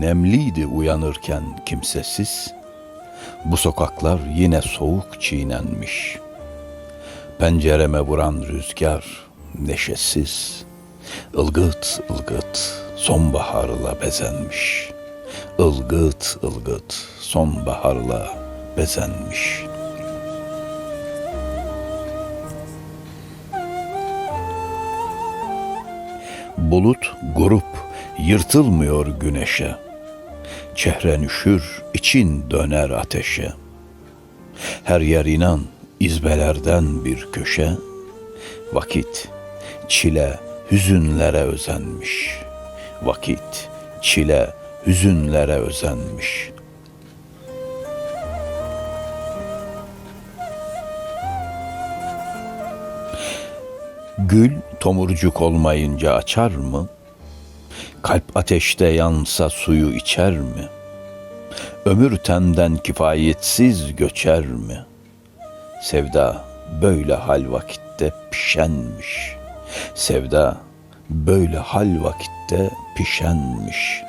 nemliydi uyanırken kimsesiz. Bu sokaklar yine soğuk çiğnenmiş. Pencereme vuran rüzgar neşesiz. Ilgıt ılgıt sonbaharla bezenmiş. Ilgıt ılgıt sonbaharla bezenmiş. Bulut grup yırtılmıyor güneşe. Çehren üşür, için döner ateşe. Her yer inan, izbelerden bir köşe. Vakit, çile, hüzünlere özenmiş. Vakit, çile, hüzünlere özenmiş. Gül tomurcuk olmayınca açar mı? Kalp ateşte yansa suyu içer mi? Ömür tenden kifayetsiz göçer mi? Sevda böyle hal vakitte pişenmiş. Sevda böyle hal vakitte pişenmiş.